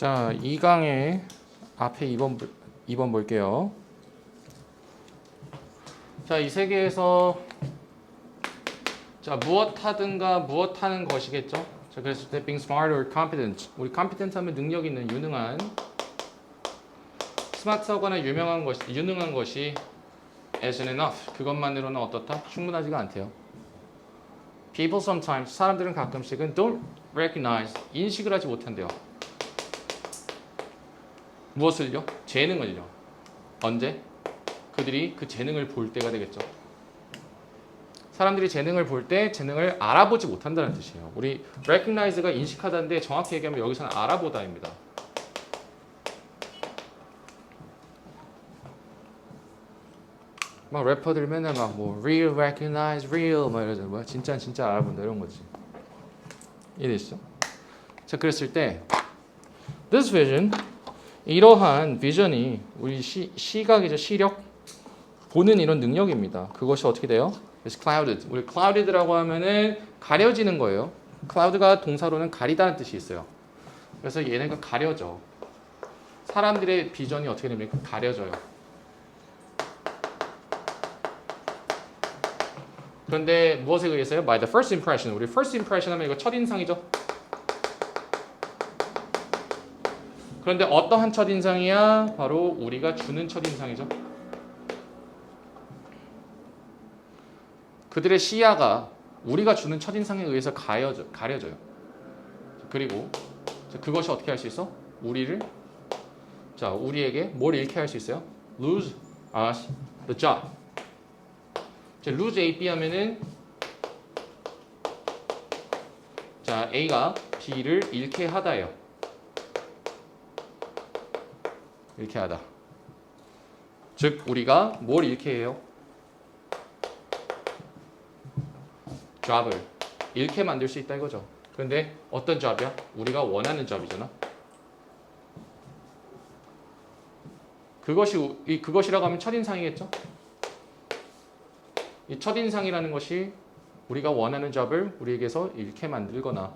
자, 2강의 앞에 2번, 볼- 2번 볼게요. 자, 이 세계에서 자, 무엇 하든가 무엇 하는 것이겠죠? 자, 때 being smart or competent. 우리 competent 하면 능력 있는, 유능한. 스마트하거나 유명한 것이, 유능한 것이 isn't enough. 그것만으로는 어떻다? 충분하지가 않대요. People sometimes, 사람들은 가끔씩은 don't recognize, 인식을 하지 못한대요. 무엇을요? 재능을요. 언제? 그들이 그 재능을 볼 때가 되겠죠. 사람들이 재능을 볼 때 재능을 알아보지 못한다는 뜻이에요. 우리 recognize가 인식하다인데 정확히 얘기하면 여기서는 알아보다입니다. 막 래퍼들 맨날 막 뭐 real recognize real 막 이러잖아. 뭐야 진짜 진짜 알아본다 이런 거지. 이해되시죠? 자 그랬을 때 this vision 이러한 비전이 우리 시, 시각이죠 시력 보는 이런 능력입니다. 그것이 어떻게 돼요? is clouded. 우리 clouded라고 하면은 가려지는 거예요. cloud가 동사로는 가리다는 뜻이 있어요. 그래서 얘네가 가려져. 사람들의 비전이 어떻게 됩니까? 가려져요. 그런데 무엇에 의해서요? By the first impression. 우리 first impression 하면 이거 첫 인상이죠. 그런데 어떠한 첫 인상이야? 바로 우리가 주는 첫 인상이죠. 그들의 시야가 우리가 주는 첫 인상에 의해서 가려져, 가려져요. 그리고 자, 그것이 어떻게 할 수 있어? 우리를 자 우리에게 뭘 잃게 할 수 있어요? Lose us the job. 자, lose A, B 하면은 자 A가 B를 잃게 하다예요. 잃게 하다. 즉 우리가 뭘 잃게 해요? job을 잃게 만들 수 있다 이거죠. 그런데 어떤 job이야? 우리가 원하는 job이잖아. 그것이 우- 이 그것이라고 하면 첫인상이겠죠? 이 첫인상이라는 것이 우리가 원하는 job을 우리에게서 잃게 만들거나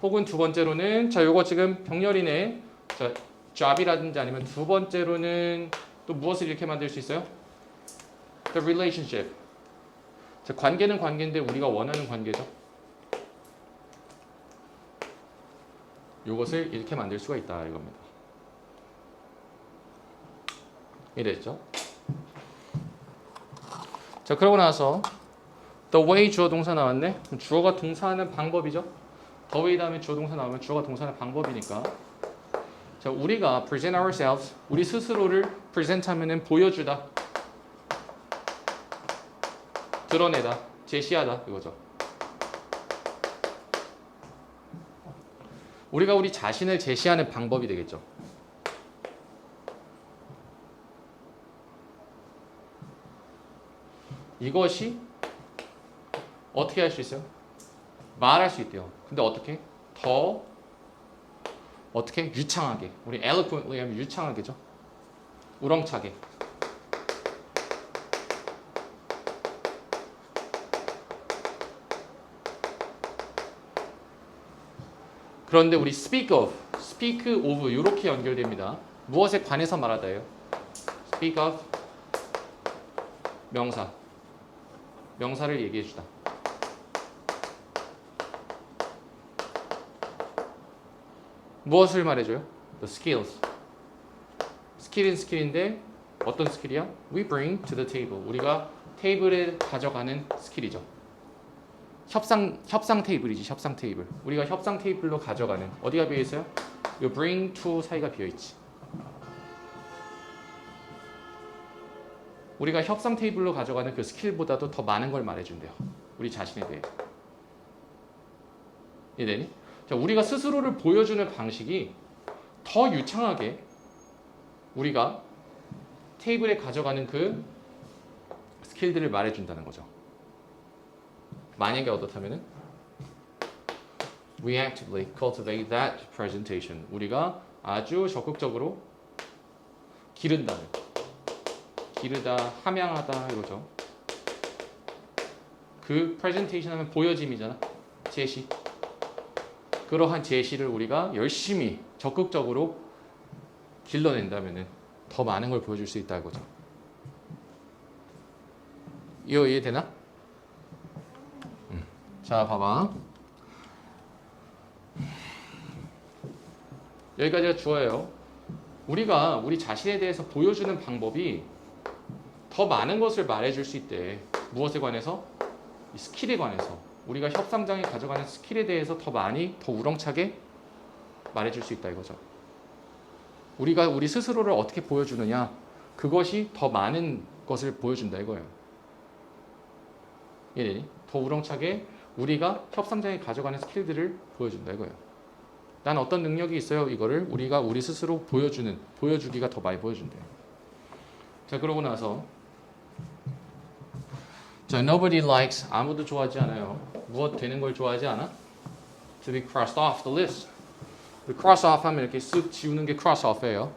혹은 두 번째로는 자 요거 지금 병렬이네. 자 job이라든지 아니면 두 번째로는 또 무엇을 잃게 만들 수 있어요? The relationship. 자, 관계는 관계인데 우리가 원하는 관계죠. 이것을 이렇게 만들 수가 있다 이겁니다. 이랬죠. 자 그러고 나서 the way 주어 동사 나왔네. 주어가 동사하는 방법이죠. the way 다음에 주어 동사 나오면 주어가 동사하는 방법이니까. 자 우리가 present ourselves 우리 스스로를 present 하면은 보여주다. 드러내다, 제시하다 이거죠. 우리가 우리 자신을 제시하는 방법이 되겠죠. 이것이 어떻게 할 수 있어요? 말할 수 있대요. 근데 어떻게? 더 어떻게? 유창하게. 우리 eloquently 하면 유창하게죠. 우렁차게. 그런데 우리 speak of, speak of 이렇게 연결됩니다. 무엇에 관해서 말하다예요? speak of 명사. 명사를 얘기해 주다. 무엇을 말해줘요? The skills. 스킬은 스킬인데 어떤 스킬이야? We bring to the table. 우리가 테이블에 가져가는 스킬이죠. 협상 협상 테이블이지 협상 테이블. 우리가 협상 테이블로 가져가는 어디가 비어 있어요? 요 bring to 사이가 비어 있지. 우리가 협상 테이블로 가져가는 그 스킬보다도 더 많은 걸 말해준대요. 우리 자신에 대해. 이해되니? 자, 우리가 스스로를 보여주는 방식이 더 유창하게 우리가 테이블에 가져가는 그 스킬들을 말해준다는 거죠. 만약에 어떻다면은 we actively cultivate that presentation. 우리가 아주 적극적으로 기른다는 기르다, 함양하다 이거죠. 그 presentation 하면 보여짐이잖아. 제시. 그러한 제시를 우리가 열심히 적극적으로 길러낸다면은 더 많은 걸 보여줄 수 있다 이거죠. 이거 이해되나? 음. 자, 봐봐. 여기까지가 주어예요. 우리가 우리 자신에 대해서 보여주는 방법이 더 많은 것을 말해줄 수 있대. 무엇에 관해서? 이 스킬에 관해서. 우리가 협상장에 가져가는 스킬에 대해서 더 많이, 더 우렁차게 말해줄 수 있다 이거죠. 우리가 우리 스스로를 어떻게 보여주느냐, 그것이 더 많은 것을 보여준다 이거예요. 이해되니? 더 우렁차게 우리가 협상장에 가져가는 스킬들을 보여준다 이거예요. 난 어떤 능력이 있어요. 이거를 우리가 우리 스스로 보여주는 보여주기가 더 많이 보여준대요. 자 그러고 나서 자 nobody likes 아무도 좋아하지 않아요. 무엇 되는 걸 좋아하지 않아? To be crossed off the list. 그 cross off 하면 이렇게 쓱 지우는 게 cross off예요.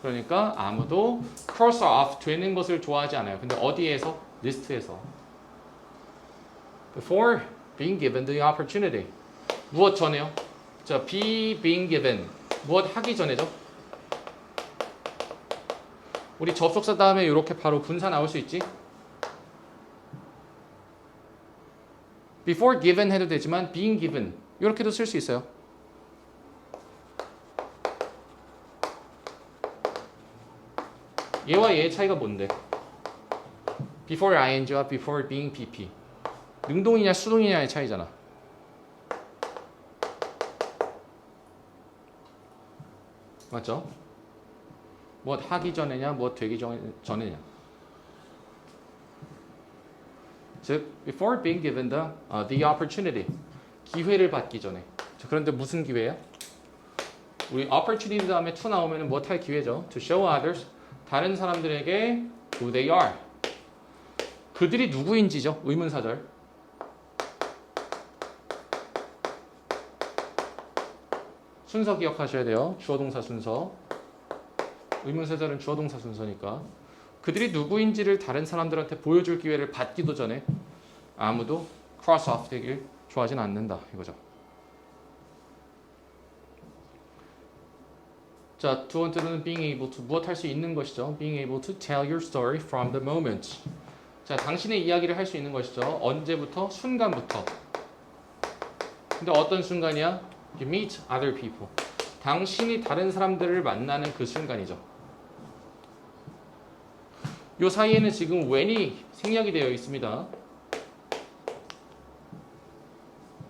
그러니까 아무도 cross off 되는 것을 좋아하지 않아요. 근데 어디에서? 리스트에서. Before being given the opportunity. 무엇 전에요? 자, be being given. 무엇 하기 전에죠? 우리 접속사 다음에 이렇게 바로 분사 나올 수 있지? Before given 해도 되지만 being given 이렇게도 쓸 수 있어요. 얘와 얘의 차이가 뭔데? before ing와 before being pp 능동이냐 수동이냐의 차이잖아. 맞죠? 무엇 하기 전에냐, 무엇 되기 전, 전에냐. 즉, before being given the, uh, the opportunity, 기회를 받기 전에. 자, 그런데 무슨 기회야? 우리 opportunity 다음에 to 나오면 무엇 할 기회죠? To show others, 다른 사람들에게 who they are. 그들이 누구인지죠? 의문사절. 순서 기억하셔야 돼요. 주어동사 순서. 의문사절은 주어동사 순서니까. 그들이 누구인지를 다른 사람들한테 보여줄 기회를 받기도 전에 아무도 cross off 되길 좋아하진 않는다. 이거죠. 자, 두 번째로는 being able to 무엇 할 수 있는 것이죠. being able to tell your story from the moment. 자, 당신의 이야기를 할 수 있는 것이죠. 언제부터? 순간부터. 근데 어떤 순간이야? You meet other people. 당신이 다른 사람들을 만나는 그 순간이죠. 요 사이에는 지금 when이 생략이 되어 있습니다.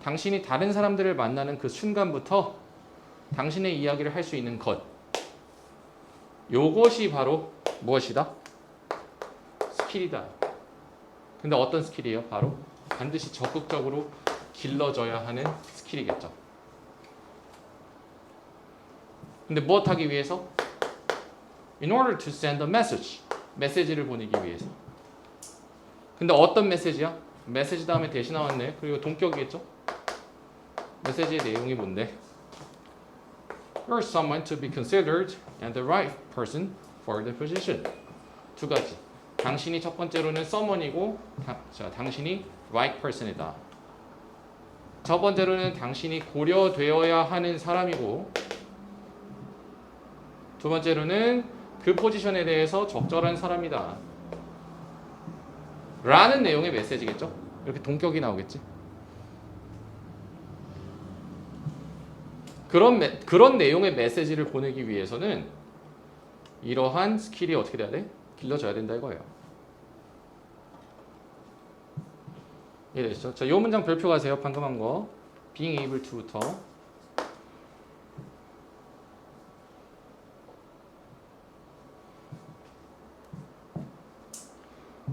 당신이 다른 사람들을 만나는 그 순간부터 당신의 이야기를 할 수 있는 것. 요것이 바로 무엇이다? 스킬이다. 근데 어떤 스킬이에요? 바로 반드시 적극적으로 길러져야 하는 스킬이겠죠. 근데 무엇 하기 위해서? In order to send a message. 메시지를 보내기 위해서. 근데 어떤 메시지야? 메시지 다음에 대시 나왔네. 그리고 동격이겠죠? 메시지의 내용이 뭔데? You're someone to be considered and the right person for the position. 두 가지. 당신이 첫 번째로는 someone이고, 다, 자, 당신이 right person이다. 첫 번째로는 당신이 고려되어야 하는 사람이고, 두 번째로는 그 포지션에 대해서 적절한 사람이다. 라는 내용의 메시지겠죠? 이렇게 동격이 나오겠지? 그런, 메, 그런 내용의 메시지를 보내기 위해서는 이러한 스킬이 어떻게 돼야 돼? 길러져야 된다 이거예요. 이해되시죠? 자, 이 문장 별표 가세요. 방금 한 거. being able to부터.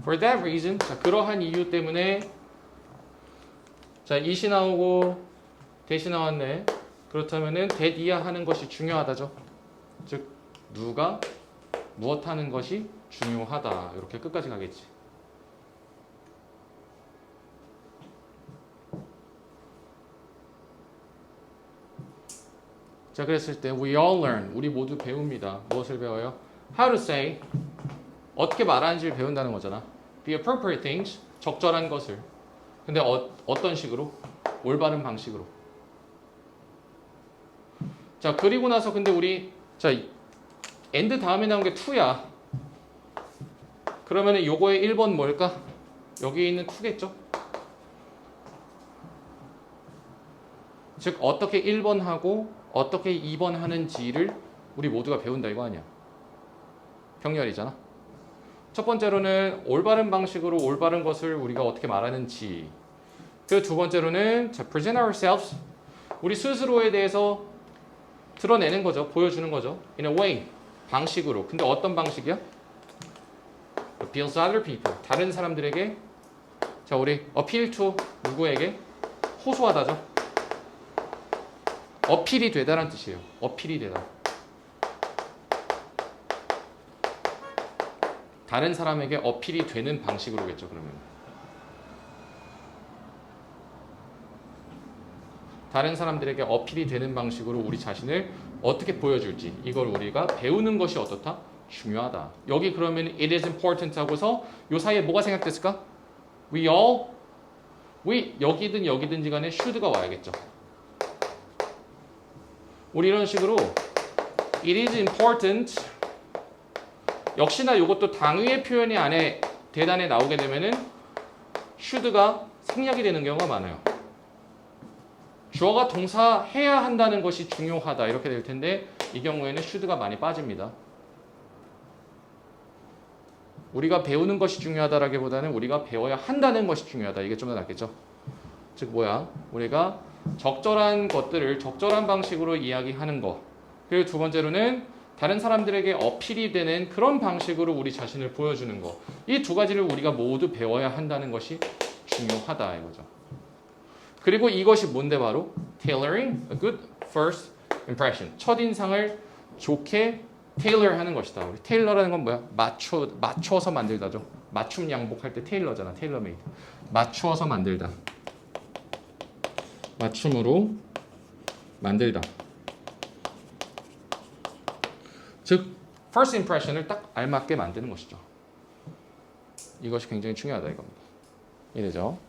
For that reason, 자, 그러한 이유 때문에 자, 이시 나오고 대시 나왔네. 그렇다면은 that 이하 하는 것이 중요하다죠. 즉 누가 무엇 하는 것이 중요하다. 이렇게 끝까지 가겠지. 자, 그랬을 때 we all learn. 우리 모두 배웁니다. 무엇을 배워요? How to say 어떻게 말하는지를 배운다는 거잖아. The appropriate things, 적절한 것을. 근데 어, 어떤 식으로? 올바른 방식으로. 자 그리고 나서 근데 우리 자 엔드 다음에 나온 게 2야. 그러면은 요거의 1번 뭘까? 여기 있는 2겠죠? 즉 어떻게 1번 하고 어떻게 2번 하는지를 우리 모두가 배운다 이거 아니야. 병렬이잖아. 첫 번째로는 올바른 방식으로 올바른 것을 우리가 어떻게 말하는지. 그 두 번째로는 자, present ourselves. 우리 스스로에 대해서 드러내는 거죠. 보여주는 거죠. In a way. 방식으로. 근데 어떤 방식이야? appeals to other people. 다른 사람들에게 자, 우리 appeal to 누구에게? 호소하다죠. 어필이 되다라는 뜻이에요. 어필이 되다. 다른 사람에게 어필이 되는 방식으로겠죠, 그러면. 다른 사람들에게 어필이 되는 방식으로 우리 자신을 어떻게 보여줄지 이걸 우리가 배우는 것이 어떻다? 중요하다. 여기 그러면 it is important 하고서 요 사이에 뭐가 생각됐을까? We all we 여기든 여기든지 간에 should가 와야겠죠. 우리 이런 식으로 it is important 역시나 이것도 당위의 표현이 안에 대단에 나오게 되면은 should가 생략이 되는 경우가 많아요. 주어가 동사 해야 한다는 것이 중요하다 이렇게 될 텐데 이 경우에는 should가 많이 빠집니다. 우리가 배우는 것이 중요하다라기보다는 우리가 배워야 한다는 것이 중요하다. 이게 좀 더 낫겠죠. 즉 뭐야? 우리가 적절한 것들을 적절한 방식으로 이야기하는 것. 그리고 두 번째로는 다른 사람들에게 어필이 되는 그런 방식으로 우리 자신을 보여주는 것. 이 두 가지를 우리가 모두 배워야 한다는 것이 중요하다 이거죠. 그리고 이것이 뭔데 바로 tailoring a good first impression. 첫 인상을 좋게 테일러 하는 것이다. 우리 테일러라는 건 뭐야? 맞춰 맞춰서 만들다죠. 맞춤 양복할 때 테일러잖아. 테일러 메이드. 맞추어서 만들다. 맞춤으로 만들다. 즉 first impression을 딱 알맞게 만드는 것이죠. 이것이 굉장히 중요하다 이겁니다. 이래죠.